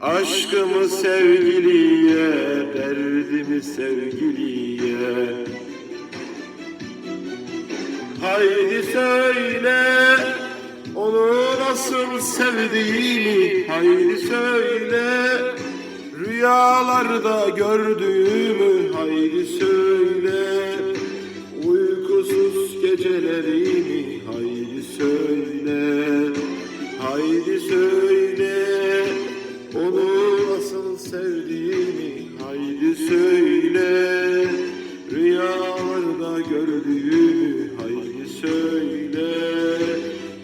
Aşkımı sevgiliye, derdimi sevgiliye. Haydi söyle onu nasıl sevdiğimi. Haydi söyle rüyalarda gördüğümü. Haydi söyle uykusuz gecelerimi. Haydi söyle Haydi söyle söyle. Rüyalarda gördüğümü Haydi söyle.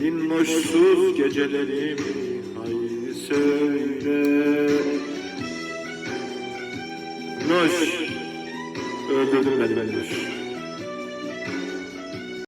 Minnoşsuz gecelerimi Haydi söyle. Noş Öldürdün beni Minnoş